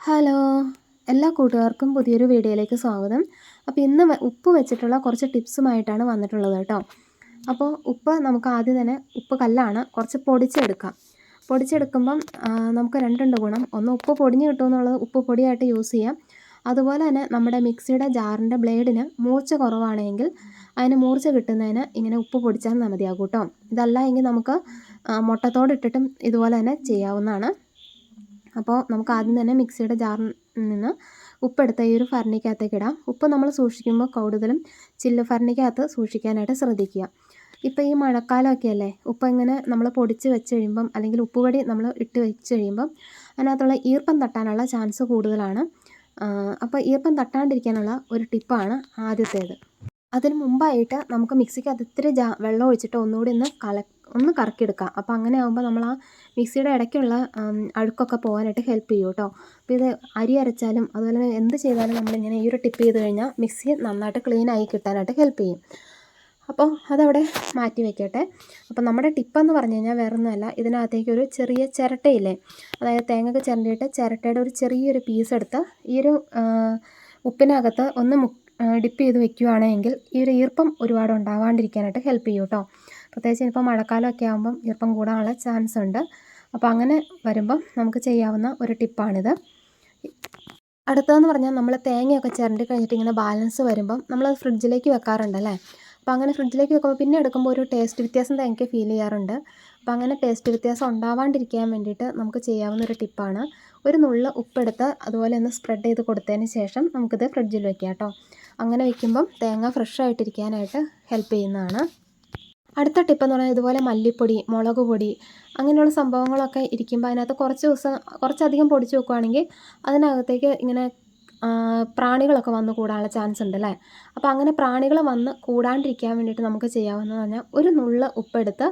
Hello. എല്ലാ കൂട്ടുകാർക്കും പുതിയൊരു വീഡിയോയിലേക്ക് സ്വാഗതം. അപ്പോൾ ഇന്ന് ഉപ്പ് വെച്ചിട്ടുള്ള കുറച്ച് ടിപ്സുമായിട്ടാണ് വന്നിട്ടുള്ളത് കേട്ടോ. അപ്പോൾ ഉപ്പ് നമുക്ക് ആദ്യം തന്നെ ഉപ്പ് കല്ലാണ് കുറച്ച് പൊടിച്ചെടുക്കാം. പൊടിച്ചെടുക്കുമ്പം നമുക്ക് രണ്ടുണ്ട് ഗുണം. ഒന്ന് ഉപ്പ് പൊടിഞ്ഞ് കിട്ടുമെന്നുള്ളത് ഉപ്പ് പൊടിയായിട്ട് യൂസ് ചെയ്യാം. അതുപോലെ തന്നെ നമ്മുടെ മിക്സിയുടെ ജാറിന്റെ ബ്ലേഡിന് മൂർച്ച കുറവാണെങ്കിൽ അതിന് മൂർച്ച കിട്ടുന്നതിന് ഇങ്ങനെ ഉപ്പ് പൊടിച്ചാൽ മതിയാകും കേട്ടോ. ഇതല്ല എങ്കിൽ നമുക്ക് മുട്ടത്തോടിട്ടിട്ടും ഇതുപോലെ തന്നെ ചെയ്യാവുന്നതാണ്. അപ്പോൾ നമുക്ക് ആദ്യം തന്നെ മിക്സിയുടെ ജാറിൽ നിന്ന് ഉപ്പെടുത്ത ഈ ഒരു ഫർണിക്കകത്തേക്ക് ഇടാം. ഉപ്പ് നമ്മൾ സൂക്ഷിക്കുമ്പോൾ കൂടുതലും ചില്ല് ഫർണിക്കകത്ത് സൂക്ഷിക്കാനായിട്ട് ശ്രദ്ധിക്കുക. ഇപ്പോൾ ഈ മഴക്കാലമൊക്കെ അല്ലേ? ഉപ്പ് ഇങ്ങനെ നമ്മൾ പൊടിച്ച് വെച്ച് കഴിയുമ്പം അല്ലെങ്കിൽ ഉപ്പുപൊടി നമ്മൾ ഇട്ട് വെച്ച് കഴിയുമ്പം അതിനകത്തുള്ള ഈർപ്പം തട്ടാനുള്ള ചാൻസ് കൂടുതലാണ്. അപ്പോൾ ഈർപ്പം തട്ടാണ്ടിരിക്കാനുള്ള ഒരു ടിപ്പാണ് ആദ്യത്തേത്. അതിന് മുമ്പായിട്ട് നമുക്ക് മിക്സിക്കകത്ത് ഇത്തിരി ജാ വെള്ളം ഒഴിച്ചിട്ട് ഒന്നുകൂടി ഒന്ന് കല ഒന്ന് കറക്കിയെടുക്കാം. അപ്പോൾ അങ്ങനെ ആകുമ്പോൾ നമ്മൾ ആ മിക്സിയുടെ ഇടയ്ക്കുള്ള അഴുക്കൊക്കെ പോകാനായിട്ട് ഹെൽപ്പ് ചെയ്യും കേട്ടോ അപ്പോൾ ഇത് അരി അരച്ചാലും അതുപോലെ തന്നെ എന്ത് ചെയ്താലും നമ്മളിങ്ങനെ ഈ ഒരു ടിപ്പ് ചെയ്ത് കഴിഞ്ഞാൽ മിക്സി നന്നായിട്ട് ക്ലീൻ ആയി കിട്ടാനായിട്ട് ഹെൽപ്പ് ചെയ്യും. അപ്പോൾ അതവിടെ മാറ്റി വെക്കട്ടെ. അപ്പോൾ നമ്മുടെ ടിപ്പെന്ന് പറഞ്ഞു കഴിഞ്ഞാൽ വേറെ ഒന്നുമല്ല ഇതിനകത്തേക്ക് ഒരു ചെറിയ ചിരട്ടയില്ലേ അതായത് തേങ്ങയൊക്കെ ചിരണ്ടിയിട്ട് ചിരട്ടയുടെ ഒരു ചെറിയൊരു പീസ് എടുത്ത് ഈ ഒരു ഉപ്പിനകത്ത് ഒന്ന് ഡിപ്പ് ചെയ്ത് വെക്കുകയാണെങ്കിൽ ഈ ഒരു ഈർപ്പം ഒരുപാട് ഉണ്ടാവാണ്ടിരിക്കാനായിട്ട് ഹെൽപ്പ് ചെയ്യും കേട്ടോ പ്രത്യേകിച്ച് ഇപ്പോൾ മഴക്കാലമൊക്കെ ആകുമ്പം ഈർപ്പം കൂടാനുള്ള ചാൻസ് ഉണ്ട്. അപ്പോൾ അങ്ങനെ വരുമ്പം നമുക്ക് ചെയ്യാവുന്ന ഒരു ടിപ്പാണിത് അടുത്തതെന്ന് പറഞ്ഞാൽ നമ്മൾ തേങ്ങയൊക്കെ ചിരണ്ടി കഴിഞ്ഞിട്ട് ഇങ്ങനെ ബാലൻസ് വരുമ്പം നമ്മൾ ഫ്രിഡ്ജിലേക്ക് വെക്കാറുണ്ടല്ലേ അപ്പോൾ അങ്ങനെ ഫ്രിഡ്ജിലേക്ക് വെക്കുമ്പോൾ പിന്നെ എടുക്കുമ്പോൾ ഒരു ടേസ്റ്റ് വ്യത്യാസം തേങ്ങയ്ക്ക് ഫീൽ ചെയ്യാറുണ്ട്. അപ്പോൾ അങ്ങനെ ടേസ്റ്റ് വ്യത്യാസം ഉണ്ടാവാണ്ടിരിക്കാൻ വേണ്ടിയിട്ട് നമുക്ക് ചെയ്യാവുന്ന ഒരു ടിപ്പാണ് ഒരു നുള്ള ഉപ്പെടുത്ത് അതുപോലെ ഒന്ന് സ്പ്രെഡ് ചെയ്ത് കൊടുത്തതിന് ശേഷം നമുക്കിത് ഫ്രിഡ്ജിൽ വെക്കാം കേട്ടോ. അങ്ങനെ വെക്കുമ്പം തേങ്ങ ഫ്രഷ് ആയിട്ടിരിക്കാനായിട്ട് ഹെൽപ്പ് ചെയ്യുന്നതാണ്. അടുത്ത ടിപ്പ് എന്ന് പറഞ്ഞാൽ ഇതുപോലെ മല്ലിപ്പൊടി മുളക് പൊടി അങ്ങനെയുള്ള സംഭവങ്ങളൊക്കെ ഇരിക്കുമ്പോൾ അതിനകത്ത് കുറച്ച് ദിവസം കുറച്ചധികം പൊടിച്ച് വെക്കുവാണെങ്കിൽ അതിനകത്തേക്ക് ഇങ്ങനെ പ്രാണികളൊക്കെ വന്ന് കൂടാനുള്ള ചാൻസ് ഉണ്ട് അല്ലേ? അപ്പോൾ അങ്ങനെ പ്രാണികൾ വന്ന് കൂടാണ്ടിരിക്കാൻ വേണ്ടിയിട്ട് നമുക്ക് ചെയ്യാവുന്നതെന്ന് പറഞ്ഞാൽ ഒരു നുള്ള ഉപ്പെടുത്ത്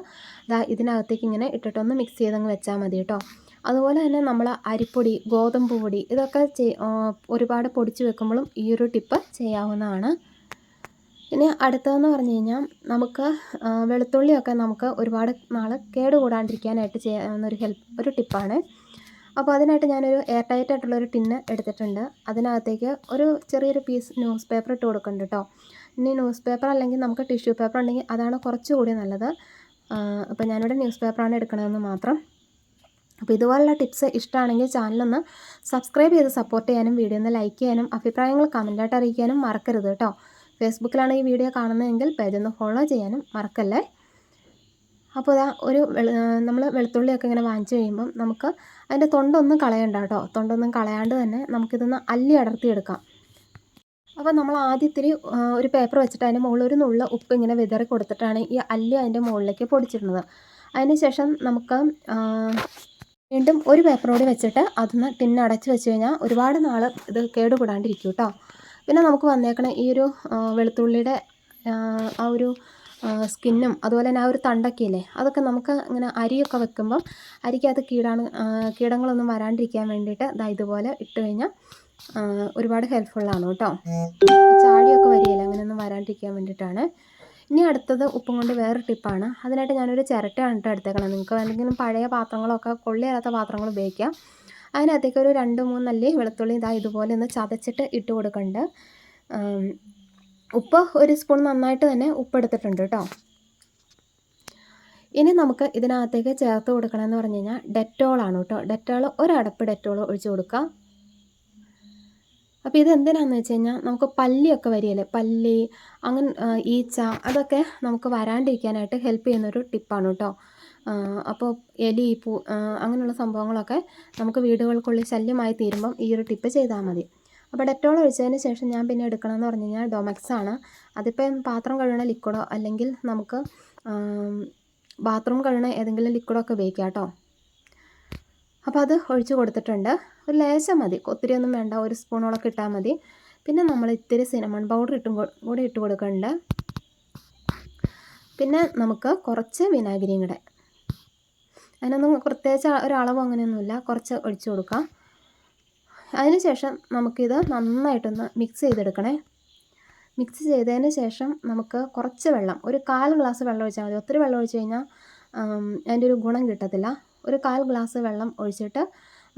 ഇതാ ഇതിനകത്തേക്ക് ഇങ്ങനെ ഇട്ടിട്ടൊന്ന് മിക്സ് ചെയ്തങ്ങ് വെച്ചാൽ മതി കേട്ടോ. അതുപോലെ തന്നെ നമ്മൾ അരിപ്പൊടി ഗോതമ്പ് പൊടി ഇതൊക്കെ ഒരുപാട് പൊടിച്ച് വെക്കുമ്പോഴും ഈ ഒരു ടിപ്പ് ചെയ്യാവുന്നതാണ്. ഇനി അടുത്തതെന്ന് പറഞ്ഞു കഴിഞ്ഞാൽ നമുക്ക് വെളുത്തുള്ളിയൊക്കെ നമുക്ക് ഒരുപാട് നാൾ കേടുകൂടാണ്ടിരിക്കാനായിട്ട് ചെയ്യാവുന്ന ഒരു ഹെൽപ്പ് ഒരു ടിപ്പാണ്. അപ്പോൾ അതിനായിട്ട് ഞാനൊരു എയർ ടൈറ്റ് ആയിട്ടുള്ള ഒരു ടിന്ന് എടുത്തിട്ടുണ്ട്. അതിനകത്തേക്ക് ഒരു ചെറിയൊരു പീസ് ന്യൂസ് പേപ്പർ ഇട്ട് കൊടുക്കുന്നുണ്ട് കേട്ടോ. ഇനി ന്യൂസ് പേപ്പർ അല്ലെങ്കിൽ നമുക്ക് ടിഷ്യൂ പേപ്പർ ഉണ്ടെങ്കിൽ അതാണ് കുറച്ചുകൂടി നല്ലത്. അപ്പോൾ ഞാനിവിടെ ന്യൂസ് പേപ്പറാണ് എടുക്കണതെന്ന് മാത്രം. അപ്പോൾ ഇതുപോലുള്ള ടിപ്സ് ഇഷ്ടമാണെങ്കിൽ ചാനലൊന്ന് സബ്സ്ക്രൈബ് ചെയ്ത് സപ്പോർട്ട് ചെയ്യാനും വീഡിയോ ഒന്ന് ലൈക്ക് ചെയ്യാനും അഭിപ്രായങ്ങൾ കമന്റായിട്ട് അറിയിക്കാനും മറക്കരുത് കേട്ടോ. ഫേസ്ബുക്കിലാണ് ഈ വീഡിയോ കാണുന്നതെങ്കിൽ പേജ് ഒന്ന് ഫോളോ ചെയ്യാനും മറക്കല്ലേ? അപ്പോൾ ഇതാ ഒരു നമ്മൾ വെളുത്തുള്ളിയൊക്കെ ഇങ്ങനെ വാങ്ങിച്ചു കഴിയുമ്പം നമുക്ക് അതിന്റെ തൊണ്ടൊന്നും കളയണ്ട കേട്ടോ. തൊണ്ടൊന്നും കളയാണ്ട് തന്നെ നമുക്കിതൊന്ന് അല്ലി അടർത്തിയെടുക്കാം അപ്പോൾ നമ്മൾ ആദ്യത്തിരി ഒരു പേപ്പർ വെച്ചിട്ട് അതിന്റെ മുകളിൽ ഒരു നുള്ള ഉപ്പ് ഇങ്ങനെ വിതറി കൊടുത്തിട്ടാണ് ഈ അല്ലി അതിന്റെ മുകളിലേക്ക് പൊടിച്ചിടുന്നത്. അതിന് ശേഷം നമുക്ക് വീണ്ടും ഒരു പേപ്പർ വെച്ചിട്ട് അതൊന്ന് ടിന്ന് അടച്ച് വെച്ച് കഴിഞ്ഞാൽ ഒരുപാട് നാൾ ഇത് കേടുകൂടാണ്ടിരിക്കും കേട്ടോ. പിന്നെ നമുക്ക് വന്നേക്കണ ഈ ഒരു വെളുത്തുള്ളിയുടെ ആ, ഒരു സ്കിന്നും അതുപോലെ തന്നെ ആ ഒരു തണ്ടൊക്കെ ഇല്ലേ അതൊക്കെ നമുക്ക് ഇങ്ങനെ അരിയൊക്കെ വെക്കുമ്പം അരിക്കകത്ത് കീടാണ് കീടങ്ങളൊന്നും വരാണ്ടിരിക്കാൻ വേണ്ടിയിട്ട് ദാ ഇതുപോലെ ഇട്ട് കഴിഞ്ഞാൽ ഒരുപാട് ഹെൽപ്ഫുള്ളാണ് കേട്ടോ. ചാടിയൊക്കെ വരികയില്ല അങ്ങനെയൊന്നും വരാണ്ടിരിക്കാൻ വേണ്ടിയിട്ടാണ്. ഇനി അടുത്തത് ഉപ്പും കൊണ്ട് വേറൊരു ടിപ്പാണ്. അതിനായിട്ട് ഞാനൊരു ചിരട്ടയാണ് കേട്ടോ എടുത്തേക്കണം. നിങ്ങൾക്ക് എന്തെങ്കിലും പഴയ പാത്രങ്ങളൊക്കെ കൊള്ളിയേറാത്ത പാത്രങ്ങൾ ഉപയോഗിക്കാം. അതിനകത്തേക്ക് ഒരു രണ്ട് മൂന്നല്ലി വെളുത്തുള്ളി ഇതാ ഇതുപോലെ ഒന്ന് ചതച്ചിട്ട് ഇട്ട് കൊടുക്കണ്ട്. ഉപ്പ് ഒരു സ്പൂൺ നന്നായിട്ട് തന്നെ ഉപ്പ് എടുത്തിട്ടുണ്ട് കേട്ടോ. ഇനി നമുക്ക് ഇതിനകത്തേക്ക് ചേർത്ത് കൊടുക്കണമെന്ന് പറഞ്ഞു കഴിഞ്ഞാൽ ഡെറ്റോളാണ് കേട്ടോ. ഡെറ്റോൾ ഒരടപ്പ് ഡെറ്റോൾ ഒഴിച്ച് കൊടുക്കുക അപ്പോൾ ഇത് എന്തിനാന്ന് വെച്ച് കഴിഞ്ഞാൽ നമുക്ക് പല്ലിയൊക്കെ വരികയില്ലേ? പല്ലി അങ്ങനെ ഈച്ച അതൊക്കെ നമുക്ക് വരാണ്ടിരിക്കാനായിട്ട് ഹെൽപ്പ് ചെയ്യുന്നൊരു ടിപ്പാണ് കേട്ടോ. അപ്പോൾ എലി പൂ അങ്ങനെയുള്ള സംഭവങ്ങളൊക്കെ നമുക്ക് വീടുകൾക്കുള്ളിൽ ശല്യമായി തീരുമ്പം ഈ ഒരു ടിപ്പ് ചെയ്താൽ മതി. അപ്പോൾ ഡെറ്റോൾ ഒഴിച്ചതിന് ശേഷം ഞാൻ പിന്നെ എടുക്കണമെന്ന് പറഞ്ഞു കഴിഞ്ഞാൽ ഡൊമക്സ് ആണ്. അതിപ്പം പാത്രം കഴുകണ ലിക്വിഡോ അല്ലെങ്കിൽ നമുക്ക് ബാത്റൂം കഴുകണ ഏതെങ്കിലും ലിക്വിഡോ ഒക്കെ ഉപയോഗിക്കാം കേട്ടോ. അപ്പോൾ അത് ഒഴിച്ച് കൊടുത്തിട്ടുണ്ട്. ഒരു ലേശം മതി. ഒത്തിരി ഒന്നും വേണ്ട. ഒരു സ്പൂണോളൊക്കെ ഇട്ടാൽ മതി. പിന്നെ നമ്മൾ ഇത്തിരി സിനമൺ പൗഡർ ഇട്ടും കൂടെ ഇട്ട് കൊടുക്കുന്നുണ്ട്. പിന്നെ നമുക്ക് കുറച്ച് വിനാഗിരിയും കൂടെ. അതിനൊന്നും പ്രത്യേകിച്ച് ഒരളവ് അങ്ങനെയൊന്നുമില്ല. കുറച്ച് ഒഴിച്ചു കൊടുക്കാം. അതിനുശേഷം നമുക്കിത് നന്നായിട്ടൊന്ന് മിക്സ് ചെയ്തെടുക്കണേ. മിക്സ് ചെയ്തതിന് ശേഷം നമുക്ക് കുറച്ച് വെള്ളം ഒരു കാൽ ഗ്ലാസ് വെള്ളം ഒഴിച്ചാൽ മതി. ഒത്തിരി വെള്ളം ഒഴിച്ച് കഴിഞ്ഞാൽ അതിന്റെ ഒരു ഗുണം കിട്ടത്തില്ല. ഒരു കാൽ ഗ്ലാസ് വെള്ളം ഒഴിച്ചിട്ട്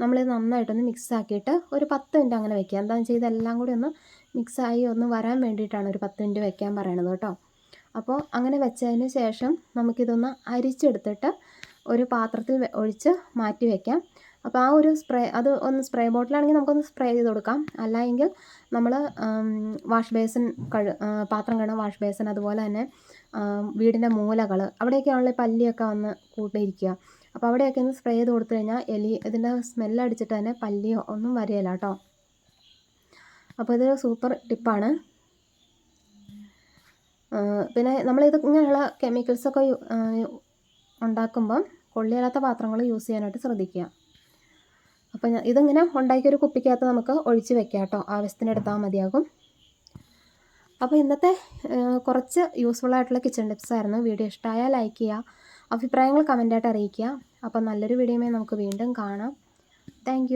നമ്മളിത് നന്നായിട്ടൊന്ന് മിക്സ് ആക്കിയിട്ട് ഒരു പത്ത് മിനിറ്റ് അങ്ങനെ വെക്കുക. എന്താണെന്ന് വെച്ചാൽ ഇതെല്ലാം കൂടി ഒന്ന് മിക്സായി ഒന്ന് വരാൻ വേണ്ടിയിട്ടാണ് ഒരു പത്ത് മിനിറ്റ് വെക്കാൻ പറയണത് കേട്ടോ. അപ്പോൾ അങ്ങനെ വെച്ചതിന് ശേഷം നമുക്കിതൊന്ന് അരിച്ചെടുത്തിട്ട് ഒരു പാത്രത്തിൽ ഒഴിച്ച് മാറ്റി വെക്കാം. അപ്പോൾ ആ ഒരു സ്പ്രേ അത് ഒന്ന് സ്പ്രേ ബോട്ടിലാണെങ്കിൽ നമുക്കൊന്ന് സ്പ്രേ ചെയ്ത് കൊടുക്കാം. അല്ല എങ്കിൽ നമ്മൾ വാഷ് ബേസിൻ കഴു പാത്രം കഴുകുന്ന വാഷ് ബേസിൻ അതുപോലെ തന്നെ വീടിന്റെ മൂലകൾ അവിടെയൊക്കെയാണല്ലോ പല്ലിയൊക്കെ വന്ന് കൂട്ടിയിരിക്കുക അപ്പോൾ അവിടെയൊക്കെ ഒന്ന് സ്പ്രേ ചെയ്ത് കൊടുത്തു കഴിഞ്ഞാൽ എലി ഇതിന്റെ സ്മെല്ലടിച്ചിട്ട് തന്നെ പല്ലിയോ ഒന്നും വരികയില്ല കേട്ടോ. അപ്പോൾ ഇതൊരു സൂപ്പർ ടിപ്പാണ്. പിന്നെ നമ്മളിത് ഇങ്ങനെയുള്ള കെമിക്കൽസൊക്കെ ഉണ്ടാക്കുമ്പം കൊള്ളിയില്ലാത്ത പാത്രങ്ങൾ യൂസ് ചെയ്യാനായിട്ട് ശ്രദ്ധിക്കുക. അപ്പം ഇതിങ്ങനെ ഉണ്ടാക്കിയൊരു കുപ്പിക്കകത്ത് നമുക്ക് ഒഴിച്ച് വെക്കാം കേട്ടോ. ആവശ്യത്തിന് എടുത്താൽ മതിയാകും. അപ്പോൾ ഇന്നത്തെ കുറച്ച് യൂസ്ഫുൾ ആയിട്ടുള്ള കിച്ചൺ ടിപ്സ് ആയിരുന്നു. വീഡിയോ ഇഷ്ടമായാൽ ലൈക്ക് ചെയ്യുക. അഭിപ്രായങ്ങൾ കമന്റായിട്ട് അറിയിക്കുക. അപ്പോൾ നല്ലൊരു വീഡിയോയുമായി നമുക്ക് വീണ്ടും കാണാം. താങ്ക്